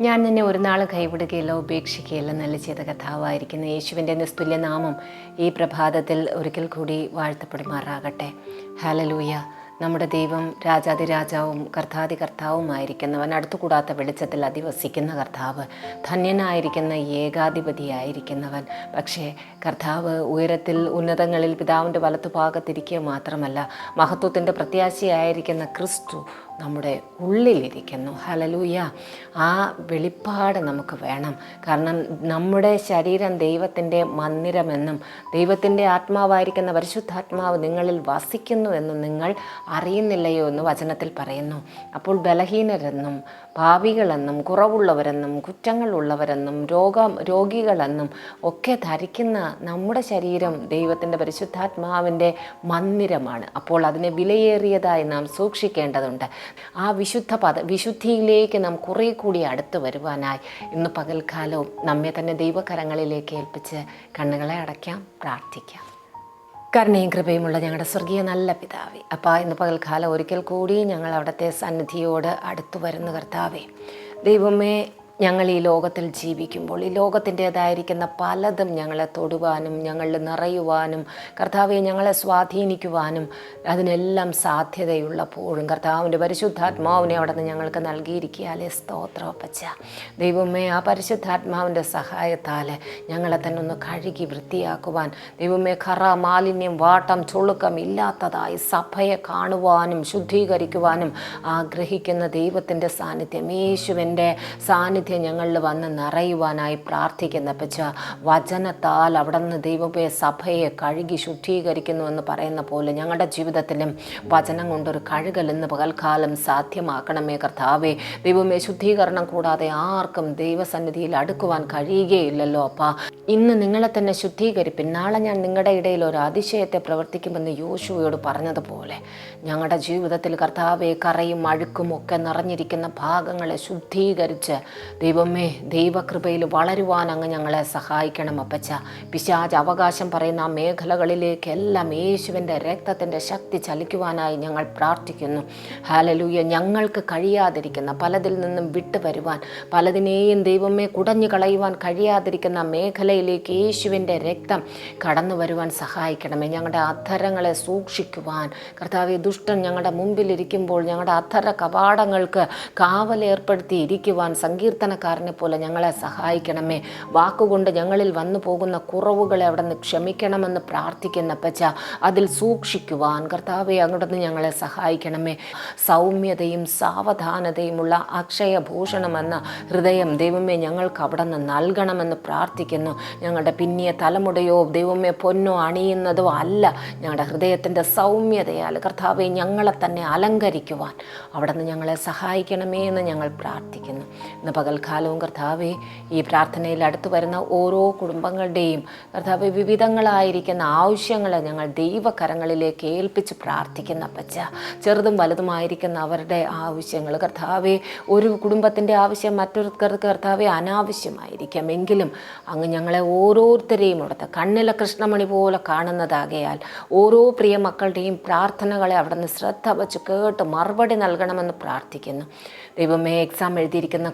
ഞാൻ നിന്നെ ഒരു നാൾ കൈവിടുകയില്ല ഉപേക്ഷിക്കുകയില്ല നല്ല ചെയ്ത കഥാവായിരിക്കുന്ന യേശുവിന്റെ നിസ്തുല്യ നാമം ഈ പ്രഭാതത്തിൽ ഒരിക്കൽ കൂടി വാഴ്ത്തപ്പെടുമാറാകട്ടെ. ഹലലൂയ നമ്മുടെ ദൈവം രാജാതിരാജാവും കർത്താതി കർത്താവുമായിരിക്കുന്നവൻ അടുത്തുകൂടാത്ത വെളിച്ചത്തിൽ അധിവസിക്കുന്ന കർത്താവ് ധന്യനായിരിക്കുന്ന ഏകാധിപതിയായിരിക്കുന്നവൻ. പക്ഷേ കർത്താവ് ഉയരത്തിൽ ഉന്നതങ്ങളിൽ പിതാവിന്റെ വലത്തുഭാഗത്തിരിക്കുക മാത്രമല്ല മഹത്വത്തിന്റെ പ്രത്യാശയായിരിക്കുന്ന ക്രിസ്തു നമ്മുടെ ഉള്ളിലിരിക്കുന്നു. ഹലലൂയ ആ വെളിപ്പാട് നമുക്ക് വേണം. കാരണം നമ്മുടെ ശരീരം ദൈവത്തിന്റെ മന്ദിരമെന്നും ദൈവത്തിന്റെ ആത്മാവായിരിക്കുന്ന പരിശുദ്ധാത്മാവ് നിങ്ങളിൽ വസിക്കുന്നു എന്നും നിങ്ങൾ അറിയുന്നില്ലയോ എന്ന് വചനത്തിൽ പറയുന്നു. അപ്പോൾ ബലഹീനരെന്നും ഭാവികളെന്നും കുറവുള്ളവരെന്നും കുറ്റങ്ങളുള്ളവരെന്നും രോഗ രോഗികളെന്നും ഒക്കെ ധരിക്കുന്ന നമ്മുടെ ശരീരം ദൈവത്തിന്റെ പരിശുദ്ധാത്മാവിന്റെ മന്ദിരമാണ്. അപ്പോൾ അതിനെ വിലയേറിയതായി നാം സൂക്ഷിക്കേണ്ടതുണ്ട്. ആ വിശുദ്ധ പദ വിശുദ്ധിയിലേക്ക് നാം കുറേ കൂടി അടുത്ത് വരുവാനായി ഇന്ന് പകൽക്കാലവും നമ്മെ തന്നെ ദൈവകരങ്ങളിലേക്ക് ഏൽപ്പിച്ച് കണ്ണുകളെ അടയ്ക്കാം പ്രാർത്ഥിക്കാം. കരുണയും കൃപയുമുള്ള ഞങ്ങളുടെ സ്വർഗീയ നല്ല പിതാവേ അപ്പോൾ ഇന്ന് പകൽക്കാലം ഒരിക്കൽ കൂടി ഞങ്ങൾ അവിടുത്തെ സന്നിധിയോട് അടുത്തു വരുന്ന കർത്താവേ. ദൈവമേ ഞങ്ങൾ ഈ ലോകത്തിൽ ജീവിക്കുമ്പോൾ ഈ ലോകത്തിന്റേതായിരിക്കുന്ന പലതും ഞങ്ങളെ തൊടുവാനും ഞങ്ങളിൽ നിറയുവാനും കർത്താവെ ഞങ്ങളെ സ്വാധീനിക്കുവാനും അതിനെല്ലാം സാധ്യതയുള്ളപ്പോഴും കർത്താവിന്റെ പരിശുദ്ധാത്മാവിനെ അവിടെ നിന്ന് ഞങ്ങൾക്ക് നൽകിയിരിക്കാലേ സ്തോത്രോപ്പച്ച ദൈവമേ ആ പരിശുദ്ധാത്മാവിന്റെ സഹായത്താൽ ഞങ്ങളെ തന്നെ ഒന്ന് കഴുകി വൃത്തിയാക്കുവാൻ. ദൈവമേ കറ മാലിന്യം വാട്ടം ചുളുക്കം ഇല്ലാത്തതായി സഭയെ കാണുവാനും ശുദ്ധീകരിക്കുവാനും ആഗ്രഹിക്കുന്ന ദൈവത്തിന്റെ സാന്നിധ്യം യേശുവിന്റെ സാന്നിധ്യം ഞങ്ങളിൽ വന്ന് നിറയുവാനായി പ്രാർത്ഥിക്കുന്ന പച്ച വചനത്താൽ അവിടെ നിന്ന് ദൈവമേ സഭയെ കഴുകി ശുദ്ധീകരിക്കുന്നു എന്ന് പറയുന്ന പോലെ ഞങ്ങളുടെ ജീവിതത്തിലും വചനം കൊണ്ടൊരു കഴുകൽ ഇന്ന് പകൽക്കാലം സാധ്യമാക്കണമേ കർത്താവേ. ദൈവമേ ശുദ്ധീകരണം കൂടാതെ ആർക്കും ദൈവസന്നിധിയിൽ അടുക്കുവാൻ കഴിയുകയില്ലല്ലോ അപ്പാ. ഇന്ന് നിങ്ങളെ തന്നെ ശുദ്ധീകരിപ്പിൻ. നാളെ ഞാൻ നിങ്ങളുടെ ഇടയിൽ ഒരു അതിശയത്തെ പ്രവർത്തിക്കുമെന്ന് യോശുവയോട് പറഞ്ഞതുപോലെ ഞങ്ങളുടെ ജീവിതത്തിൽ കർത്താവെ കറയും അഴുക്കും ഒക്കെ നിറഞ്ഞിരിക്കുന്ന ഭാഗങ്ങളെ ശുദ്ധീകരിച്ച് ദൈവമേ ദൈവകൃപയിൽ വളരുവാൻ അങ്ങ് ഞങ്ങളെ സഹായിക്കണം അപ്പച്ച. പിശാജ് അവകാശം പറയുന്ന ആ മേഖലകളിലേക്കെല്ലാം യേശുവിന്റെ രക്തത്തിന്റെ ശക്തി ചലിക്കുവാനായി ഞങ്ങൾ പ്രാർത്ഥിക്കുന്നു. ഹാലലൂയ ഞങ്ങൾക്ക് കഴിയാതിരിക്കുന്ന പലതിൽ നിന്നും വിട്ടു വരുവാൻ പലതിനെയും ദൈവമേ കുടഞ്ഞു കളയുവാൻ കഴിയാതിരിക്കുന്ന മേഖലയിലേക്ക് യേശുവിന്റെ രക്തം കടന്നു വരുവാൻ സഹായിക്കണമേ. ഞങ്ങളുടെ അധരങ്ങളെ സൂക്ഷിക്കുവാൻ. കർത്താവ് ദുഷ്ടൻ ഞങ്ങളുടെ മുമ്പിലിരിക്കുമ്പോൾ ഞങ്ങളുടെ അധര കവാടങ്ങൾക്ക് കാവലേർപ്പെടുത്തി ഇരിക്കുവാൻ സങ്കീർത്തനക്കാരനെ പോലെ ഞങ്ങളെ സഹായിക്കണമേ. വാക്കുകൊണ്ട് ഞങ്ങളിൽ വന്നു പോകുന്ന കുറവുകളെ അവിടെ നിന്ന് ക്ഷമിക്കണമെന്ന് പ്രാർത്ഥിക്കുന്ന പച്ച അതിൽ സൂക്ഷിക്കുവാൻ കർത്താവെ അങ്ങോട്ട് ഞങ്ങളെ സഹായിക്കണമേ. സൗമ്യതയും സാവധാനതയുമുള്ള അക്ഷയഭൂഷണമെന്ന ഹൃദയം ദൈവമേ ഞങ്ങൾക്ക് അവിടെ നിന്ന് നൽകണമെന്ന് പ്രാർത്ഥിക്കുന്നു. ഞങ്ങളുടെ പിന്നിയ തലമുടയോ ദൈവമേ പൊന്നോ അണിയുന്നതോ അല്ല. ഞങ്ങളുടെ ഹൃദയത്തിന്റെ സൗമ്യതയാൽ കർത്താവെ ഞങ്ങളെ തന്നെ അലങ്കരിക്കുവാൻ അവിടെ നിന്ന് ഞങ്ങളെ സഹായിക്കണമേ എന്ന് ഞങ്ങൾ പ്രാർത്ഥിക്കുന്നു. ഇന്ന് പകൽക്കാലവും കർത്താവെ ഈ പ്രാർത്ഥനയിൽ അടുത്തു വരുന്ന ഓരോ കുടുംബങ്ങളുടെയും കർത്താവ് വിവിധങ്ങളായിരിക്കുന്ന ആവശ്യങ്ങളെ ഞങ്ങൾ ദൈവകരങ്ങളിലേക്ക് ഏൽപ്പിച്ച് പ്രാർത്ഥിക്കുന്ന പച്ച ചെറുതും വലുതുമായിരിക്കുന്ന അവരുടെ ആവശ്യങ്ങൾ കർത്താവെ ഒരു കുടുംബത്തിന്റെ ആവശ്യം മറ്റൊരുത്തർക്ക് കർത്താവെ അനാവശ്യമായിരിക്കാം. എങ്കിലും അങ്ങ് ഞങ്ങളെ ഓരോരുത്തരെയും അവിടുത്തെ കണ്ണിലെ കൃഷ്ണമണി പോലെ കാണുന്നതാകയാൽ ഓരോ പ്രിയ മക്കളുടെയും പ്രാർത്ഥനകളെ അവിടെ നിന്ന് ശ്രദ്ധ വച്ച് കേട്ട് മറുപടി നൽകണമെന്ന് പ്രാർത്ഥിക്കുന്നു. ദൈവമേ എക്സാം എഴുതിയിരിക്കുന്ന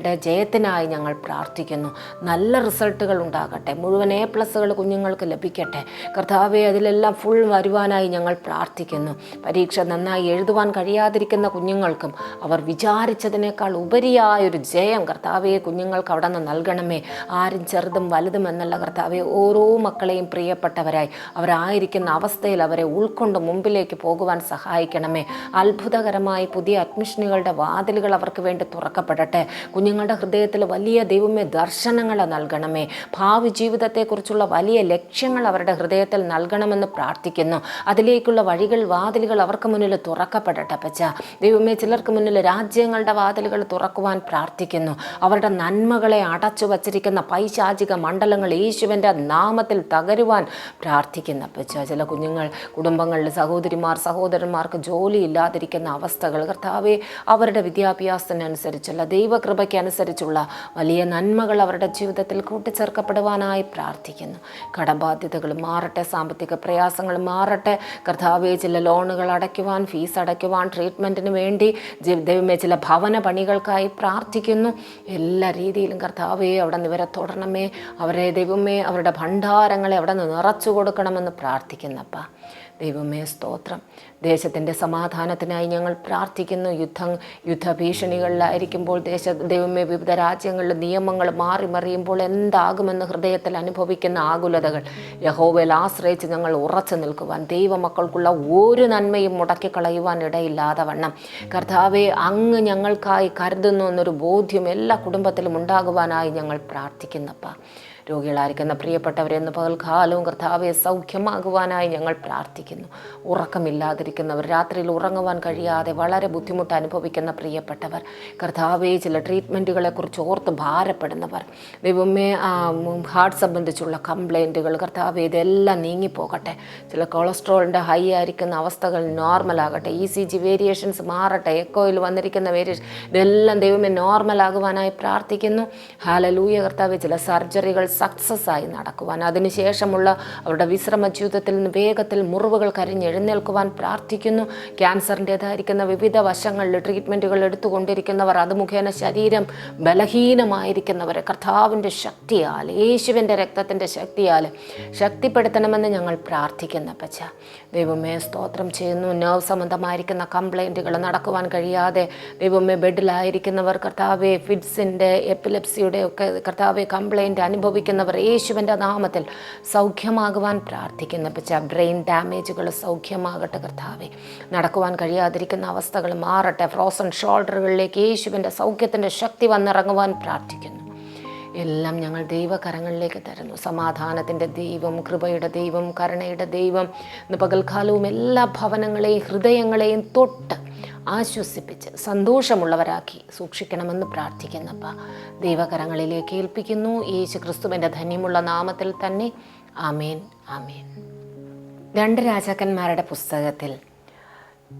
കുഞ്ഞുങ്ങളുടെ ജയത്തിനായി ഞങ്ങൾ പ്രാർത്ഥിക്കുന്നു. നല്ല റിസൾട്ടുകൾ ഉണ്ടാകട്ടെ. മുഴുവൻ എ പ്ലസ്സുകൾ കുഞ്ഞുങ്ങൾക്ക് ലഭിക്കട്ടെ. കർത്താവെ അതിലെല്ലാം ഫുൾ വരുവാനായി ഞങ്ങൾ പ്രാർത്ഥിക്കുന്നു. പരീക്ഷ നന്നായി എഴുതുവാൻ കഴിയാതിരിക്കുന്ന കുഞ്ഞുങ്ങൾക്കും അവർ വിചാരിച്ചതിനേക്കാൾ ഉപരിയായൊരു ജയം കർത്താവെ കുഞ്ഞുങ്ങൾക്ക് അവിടെ നിന്ന് നൽകണമേ. ആരും ചെറുതും വലുതും എന്നല്ല കർത്താവെ ഓരോ മക്കളെയും പ്രിയപ്പെട്ടവരായി അവരായിരിക്കുന്ന അവസ്ഥയിൽ അവരെ ഉൾക്കൊണ്ട് മുമ്പിലേക്ക് പോകുവാൻ സഹായിക്കണമേ. അത്ഭുതകരമായി പുതിയ അഡ്മിഷനുകളുടെ വാതിലുകൾ അവർക്ക് വേണ്ടി തുറക്കപ്പെടട്ടെ. കുഞ്ഞുങ്ങളുടെ ഹൃദയത്തിൽ വലിയ ദൈവമേ ദർശനങ്ങൾ നൽകണമേ. ഭാവി ജീവിതത്തെക്കുറിച്ചുള്ള വലിയ ലക്ഷ്യങ്ങൾ അവരുടെ ഹൃദയത്തിൽ നൽകണമെന്ന് പ്രാർത്ഥിക്കുന്നു. അതിലേക്കുള്ള വഴികൾ വാതിലുകൾ അവർക്ക് മുന്നിൽ തുറക്കപ്പെടട്ടെ പച്ച ദൈവമേ ചിലർക്ക് മുന്നിൽ രാജ്യങ്ങളുടെ വാതിലുകൾ തുറക്കുവാൻ പ്രാർത്ഥിക്കുന്നു. അവരുടെ നന്മകളെ അടച്ചു വച്ചിരിക്കുന്ന പൈശാചിക മണ്ഡലങ്ങൾ യേശുവിന്റെ നാമത്തിൽ തകരുവാൻ പ്രാർത്ഥിക്കുന്നു പച്ച ചില കുഞ്ഞുങ്ങൾ കുടുംബങ്ങളിൽ സഹോദരിമാർ സഹോദരന്മാർക്ക് ജോലി ഇല്ലാതിരിക്കുന്ന അവസ്ഥകൾ കർത്താവെ അവരുടെ വിദ്യാഭ്യാസത്തിനനുസരിച്ചുള്ള ദൈവകൃപയ്ക്ക് അനുസരിച്ചുള്ള വലിയ നന്മകൾ അവരുടെ ജീവിതത്തിൽ കൂട്ടിച്ചേർക്കപ്പെടുവാനായി പ്രാർത്ഥിക്കുന്നു. കടബാധ്യതകൾ മാറട്ടെ സാമ്പത്തിക പ്രയാസങ്ങൾ മാറട്ടെ. കർത്താവെ ചില ലോണുകൾ അടയ്ക്കുവാൻ ഫീസ് അടയ്ക്കുവാൻ ട്രീറ്റ്മെന്റിന് വേണ്ടി ദൈവമേ ചില ഭവന പണികൾക്കായി പ്രാർത്ഥിക്കുന്നു. എല്ലാ രീതിയിലും കർത്താവെ അവിടെ നിന്ന് ഇവരെ തുടരണമേ അവരെ ദൈവമേ അവരുടെ ഭണ്ഡാരങ്ങളെ അവിടെ നിന്ന് നിറച്ചു കൊടുക്കണമെന്ന് പ്രാർത്ഥിക്കുന്നപ്പ. ദൈവമേ സ്തോത്രം. ദേശത്തിന്റെ സമാധാനത്തിനായി ഞങ്ങൾ പ്രാർത്ഥിക്കുന്നു. യുദ്ധം യുദ്ധഭീഷണികളിലായിരിക്കുമ്പോൾ ദേശ ദൈവമേ വിവിധ രാജ്യങ്ങളിൽ നിയമങ്ങൾ മാറി മറിയുമ്പോൾ എന്താകുമെന്ന് ഹൃദയത്തിൽ അനുഭവിക്കുന്ന ആകുലതകൾ യഹോവയിൽ ആശ്രയിച്ച് ഞങ്ങൾ ഉറച്ചു നിൽക്കുവാൻ ദൈവമക്കൾക്കുള്ള ഒരു നന്മയും മുടക്കിക്കളയുവാൻ ഇടയില്ലാതെ വണ്ണം. കർത്താവെ അങ്ങ് ഞങ്ങൾക്കായി കരുതുന്നു എന്നൊരു ബോധ്യം എല്ലാ കുടുംബത്തിലും ഉണ്ടാകുവാനായി ഞങ്ങൾ പ്രാർത്ഥിക്കുന്നപ്പ. രോഗികളായിരിക്കുന്ന പ്രിയപ്പെട്ടവരെ പകൽകാലവും കർത്താവെ സൗഖ്യമാകുവാനായി ഞങ്ങൾ പ്രാർത്ഥിക്കുന്നു. ഉറക്കമില്ലാതിരിക്കുന്നവർ രാത്രിയിൽ ഉറങ്ങുവാൻ കഴിയാതെ വളരെ ബുദ്ധിമുട്ട് അനുഭവിക്കുന്ന പ്രിയപ്പെട്ടവർ കർത്താവെ ചില ട്രീറ്റ്മെന്റുകളെക്കുറിച്ച് ഓർത്ത് ഭാരപ്പെടുന്നവർ ദൈവമേ ഹാർട്ട് സംബന്ധിച്ചുള്ള കംപ്ലൈന്റുകൾ കർത്താവെ ഇതെല്ലാം നീങ്ങിപ്പോകട്ടെ. ചില കൊളസ്ട്രോളിന്റെ ഹൈ ആയിരിക്കുന്ന അവസ്ഥകൾ നോർമലാകട്ടെ. ഇ സി ജി വേരിയേഷൻസ് മാറട്ടെ. എക്കോയിൽ വന്നിരിക്കുന്ന വേരിയേഷൻ ഇതെല്ലാം ദൈവമേ നോർമലാകുവാനായി പ്രാർത്ഥിക്കുന്നു. ഹാലലൂയ കർത്താവ് ചില സർജറികൾ സക്സസ് ആയി നടക്കുവാൻ. അതിനുശേഷമുള്ള അവരുടെ വിശ്രമ ജീവിതത്തിൽ നിന്ന് വേഗത്തിൽ മുറിവുകൾ കരിഞ്ഞെഴുന്നേൽക്കുവാൻ പ്രാർത്ഥിക്കുന്നു. ക്യാൻസറിന്റേതായിരിക്കുന്ന വിവിധ വശങ്ങളിൽ ട്രീറ്റ്മെന്റുകൾ എടുത്തുകൊണ്ടിരിക്കുന്നവർ അത് മുഖേന ശരീരം ബലഹീനമായിരിക്കുന്നവരെ കർത്താവിന്റെ ശക്തിയാൽ യേശുവിന്റെ രക്തത്തിന്റെ ശക്തിയാൽ ശക്തിപ്പെടുത്തണമെന്ന് ഞങ്ങൾ പ്രാർത്ഥിക്കുന്ന പച്ച ദൈവമേ സ്തോത്രം ചെയ്യുന്നു. nerve സംബന്ധമായിരിക്കുന്ന കംപ്ലൈന്റുകൾ നടക്കുവാൻ കഴിയാതെ ദൈവമേ ബെഡിലായിരിക്കുന്നവർ കർത്താവെ ഫിഡ്സിന്റെ എപ്പിലെപ്സിയുടെ ഒക്കെ കർത്താവെ കംപ്ലൈന്റ് അനുഭവിക്കുന്നവർ യേശുവിന്റെ നാമത്തിൽ സൗഖ്യമാകുവാൻ പ്രാർത്ഥിക്കുന്ന. പച്ച ബ്രെയിൻ ഡാമേജുകൾ സൗഖ്യമാകട്ടെ കർത്താവെ. നടക്കുവാൻ കഴിയാതിരിക്കുന്ന അവസ്ഥകൾ മാറട്ടെ. ഫ്രോസൺ ഷോൾഡറുകളിലേക്ക് യേശുവിന്റെ സൗഖ്യത്തിന്റെ ശക്തി വന്നിറങ്ങുവാൻ പ്രാർത്ഥിക്കുന്നു. എല്ലാം ഞങ്ങൾ ദൈവകരങ്ങളിലേക്ക് തരുന്നു. സമാധാനത്തിന്റെ ദൈവം കൃപയുടെ ദൈവം കരുണയുടെ ദൈവം. ഇന്ന് പകൽക്കാലവും എല്ലാ ഭവനങ്ങളെയും ഹൃദയങ്ങളെയും തൊട്ട് ആശ്വസിപ്പിച്ച് സന്തോഷമുള്ളവരാക്കി സൂക്ഷിക്കണമെന്ന് പ്രാർത്ഥിക്കുന്നപ്പ ദൈവകരങ്ങളിലേക്ക് ഏൽപ്പിക്കുന്നു. യേശു ക്രിസ്തുവിന്റെ ധന്യമുള്ള നാമത്തിൽ തന്നെ ആമേൻ ആമേൻ. രണ്ട് രാജാക്കന്മാരുടെ പുസ്തകത്തിൽ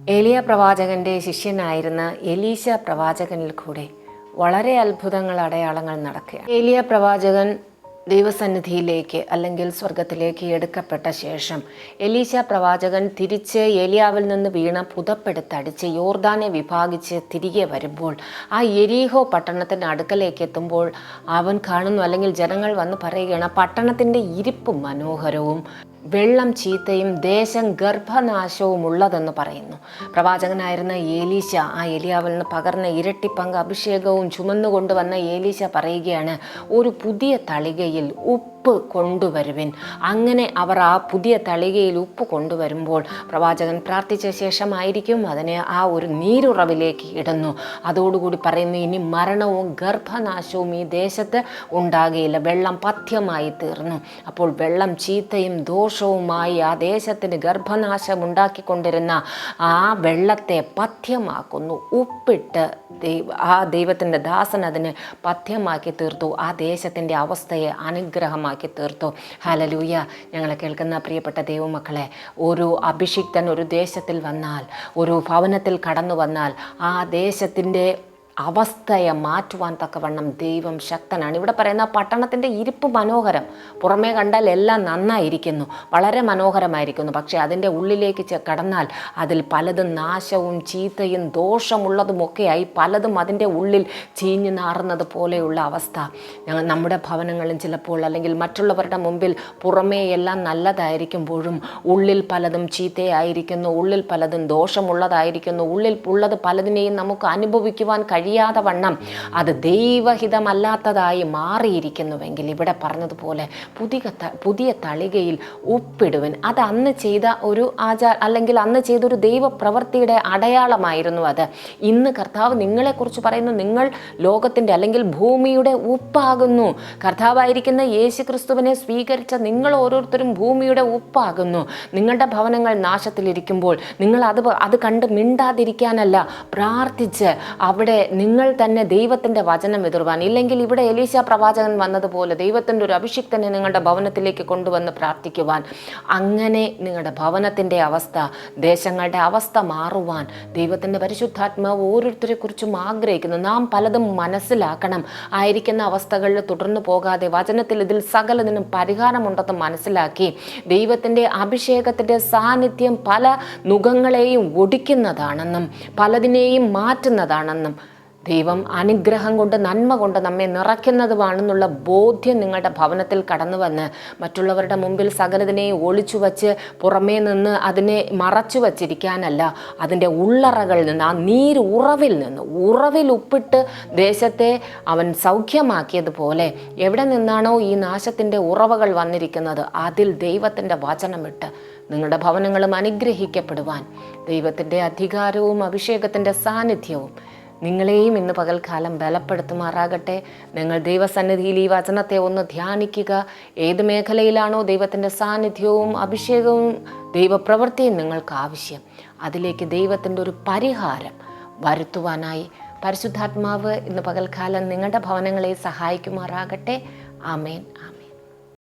എലിയ പ്രവാചകന്റെ ശിഷ്യനായിരുന്ന എലീശ പ്രവാചകനിൽ കൂടെ വളരെ അത്ഭുതങ്ങൾ അടയാളങ്ങൾ നടക്കുക ഏലിയ പ്രവാചകൻ ദൈവസന്നിധിയിലേക്ക് അല്ലെങ്കിൽ സ്വർഗത്തിലേക്ക് എടുക്കപ്പെട്ട ശേഷം എലീശ പ്രവാചകൻ തിരിച്ച് ഏലിയാവിൽ നിന്ന് വീണ പുതപ്പെടുത്തടിച്ച് യോർദാനെ വിഭാഗിച്ച് തിരികെ വരുമ്പോൾ ആ എരീഹോ പട്ടണത്തിന്റെ അടുക്കലേക്ക് എത്തുമ്പോൾ അവൻ കാണുന്നു അല്ലെങ്കിൽ ജനങ്ങൾ വന്ന് പറയുകയാണ് "ആ പട്ടണത്തിന്റെ ഇരിപ്പ് മനോഹരവും വെള്ളം ചീത്തയും ദേശം ഗർഭനാശവും ഉള്ളതെന്ന് പറയുന്നു. പ്രവാചകനായിരുന്ന ഏലീശ ആ ഏലിയാവിൽ നിന്ന് പകർന്ന ഇരട്ടി പങ്ക് അഭിഷേകവും ചുമന്നുകൊണ്ടുവന്ന ഏലീശ പറയുകയാണ് ഒരു പുതിയ തളികയിൽ ഉപ്പ് കൊണ്ടുവരുവിൻ. അങ്ങനെ അവർ ആ പുതിയ തളികയിൽ ഉപ്പ് കൊണ്ടുവരുമ്പോൾ പ്രവാചകൻ പ്രാർത്ഥിച്ച ശേഷമായിരിക്കും അതിനെ ആ ഒരു നീരുറവിലേക്ക് ഇടുന്നു. അതോടുകൂടി പറയുന്നു ഇനി മരണവും ഗർഭനാശവും ഈ ദേശത്ത് ഉണ്ടാകുകയില്ല വെള്ളം പഥ്യമായി തീർന്നു. അപ്പോൾ വെള്ളം ചീത്തയും ദോഷവുമായി ആ ദേശത്തിന് ഗർഭനാശം ഉണ്ടാക്കിക്കൊണ്ടിരുന്ന ആ വെള്ളത്തെ പഥ്യമാക്കുന്നു. ഉപ്പിട്ട് ആ ദൈവത്തിന്റെ ദാസൻ അതിനെ പഥ്യമാക്കി തീർത്തു. ആ ദേശത്തിന്റെ അവസ്ഥയെ അനുഗ്രഹമാക്കി തീർത്തു. ഹാലലൂയ ഞങ്ങളെ കേൾക്കുന്ന പ്രിയപ്പെട്ട ദൈവമക്കളെ ഒരു അഭിഷിക്തൻ ഒരു ദേശത്തിൽ വന്നാൽ ഒരു ഭവനത്തിൽ കടന്നു വന്നാൽ ആ ദേശത്തിന്റെ അവസ്ഥയെ മാറ്റുവാൻ തക്കവണ്ണം ദൈവം ശക്തനാണ്. ഇവിടെ പറയുന്ന പട്ടണത്തിന്റെ ഇരിപ്പ് മനോഹരം. പുറമേ കണ്ടാൽ എല്ലാം നന്നായിരിക്കുന്നു. വളരെ മനോഹരമായിരിക്കുന്നു. പക്ഷേ അതിന്റെ ഉള്ളിലേക്ക് കടന്നാൽ അതിൽ പലതും നാശവും ചീത്തയും ദോഷമുള്ളതുമൊക്കെയായി പലതും അതിന്റെ ഉള്ളിൽ ചീഞ്ഞു നാറുന്നത് പോലെയുള്ള അവസ്ഥ. ഞങ്ങൾ നമ്മുടെ ഭവനങ്ങളിൽ ചിലപ്പോൾ അല്ലെങ്കിൽ മറ്റുള്ളവരുടെ മുമ്പിൽ പുറമേ എല്ലാം നല്ലതായിരിക്കുമ്പോഴും ഉള്ളിൽ പലതും ചീത്തയായിരിക്കുന്നു ഉള്ളിൽ പലതും ദോഷമുള്ളതായിരിക്കുന്നു ഉള്ളിൽ ഉള്ളത് പലതിനെയും നമുക്ക് അനുഭവിക്കുവാൻ കഴിയാതെ വണ്ണം അത് ദൈവഹിതമല്ലാത്തതായി മാറിയിരിക്കുന്നുവെങ്കിൽ ഇവിടെ പറഞ്ഞതുപോലെ പുതിയ പുതിയ തളികയിൽ ഉപ്പിടുവൻ. അത് അന്ന് ചെയ്ത ഒരു ആചാര അല്ലെങ്കിൽ അന്ന് ചെയ്തൊരു ദൈവപ്രവൃത്തിയുടെ അടയാളമായിരുന്നു അത്. ഇന്ന് കർത്താവ് നിങ്ങളെക്കുറിച്ച് പറയുന്നു നിങ്ങൾ ലോകത്തിന്റെ അല്ലെങ്കിൽ ഭൂമിയുടെ ഉപ്പാകുന്നു. കർത്താവായിരിക്കുന്ന യേശു ക്രിസ്തുവിനെ സ്വീകരിച്ച നിങ്ങൾ ഓരോരുത്തരും ഭൂമിയുടെ ഉപ്പാകുന്നു. നിങ്ങളുടെ ഭവനങ്ങൾ നാശത്തിലിരിക്കുമ്പോൾ നിങ്ങൾ അത് അത് കണ്ട് മിണ്ടാതിരിക്കാനല്ല പ്രാർത്ഥിച്ച് അവിടെ നിങ്ങൾ തന്നെ ദൈവത്തിന്റെ വചനം എതിർവാൻ ഇല്ലെങ്കിൽ ഇവിടെ എലീശ പ്രവാചകൻ വന്നതുപോലെ ദൈവത്തിന്റെ ഒരു അഭിഷിക്തനെ നിങ്ങളുടെ ഭവനത്തിലേക്ക് കൊണ്ടുവന്ന് പ്രാർത്ഥിക്കുവാൻ. അങ്ങനെ നിങ്ങളുടെ ഭവനത്തിന്റെ അവസ്ഥ ദേശങ്ങളുടെ അവസ്ഥ മാറുവാൻ ദൈവത്തിന്റെ പരിശുദ്ധാത്മാവ് ഓരോരുത്തരെ കുറിച്ചും ആഗ്രഹിക്കുന്നു. നാം പലതും മനസ്സിലാക്കണം. ആയിരിക്കുന്ന അവസ്ഥകളിൽ തുടർന്നു പോകാതെ വചനത്തിൽ ഇതിൽ സകലതിനും പരിഹാരമുണ്ടെന്ന് മനസ്സിലാക്കി ദൈവത്തിന്റെ അഭിഷേകത്തിന്റെ സാന്നിധ്യം പല നുഖങ്ങളെയും ഒടിക്കുന്നതാണെന്നും പലതിനെയും മാറ്റുന്നതാണെന്നും ദൈവം അനുഗ്രഹം കൊണ്ട് നന്മ കൊണ്ട് നമ്മെ നിറയ്ക്കുന്നതുമാണെന്നുള്ള ബോധ്യം നിങ്ങളുടെ ഭവനത്തിൽ കടന്നു വന്ന് മറ്റുള്ളവരുടെ മുമ്പിൽ സകലതിനെ ഒളിച്ചു വച്ച് പുറമേ നിന്ന് അതിനെ മറച്ചു വച്ചിരിക്കാനല്ല അതിന്റെ ഉള്ളറകളിൽ നിന്ന് ആ നീര് ഉറവിൽ നിന്ന് ഉറവിൽ ഉപ്പിട്ട് ദേശത്തെ അവൻ സൗഖ്യമാക്കിയതുപോലെ എവിടെ നിന്നാണോ ഈ നാശത്തിന്റെ ഉറവകൾ വന്നിരിക്കുന്നത് അതിൽ ദൈവത്തിന്റെ വചനമിട്ട് നിങ്ങളുടെ ഭവനങ്ങളും അനുഗ്രഹിക്കപ്പെടുവാൻ ദൈവത്തിന്റെ അധികാരവും അഭിഷേകത്തിന്റെ സാന്നിധ്യവും നിങ്ങളെയും ഇന്ന് പകൽക്കാലം ബലപ്പെടുത്തുമാറാകട്ടെ. നിങ്ങൾ ദൈവസന്നിധിയിൽ ഈ വചനത്തെ ഒന്ന് ധ്യാനിക്കുക. ഏത് മേഖലയിലാണോ ദൈവത്തിന്റെ സാന്നിധ്യവും അഭിഷേകവും ദൈവപ്രവൃത്തിയും നിങ്ങൾക്ക് ആവശ്യം. അതിലേക്ക് ദൈവത്തിന്റെ ഒരു പരിഹാരം വരുത്തുവാനായി പരിശുദ്ധാത്മാവ് ഇന്ന് പകൽക്കാലം നിങ്ങളുടെ ഭവനങ്ങളെ സഹായിക്കുമാറാകട്ടെ. ആമേൻ ആമേൻ.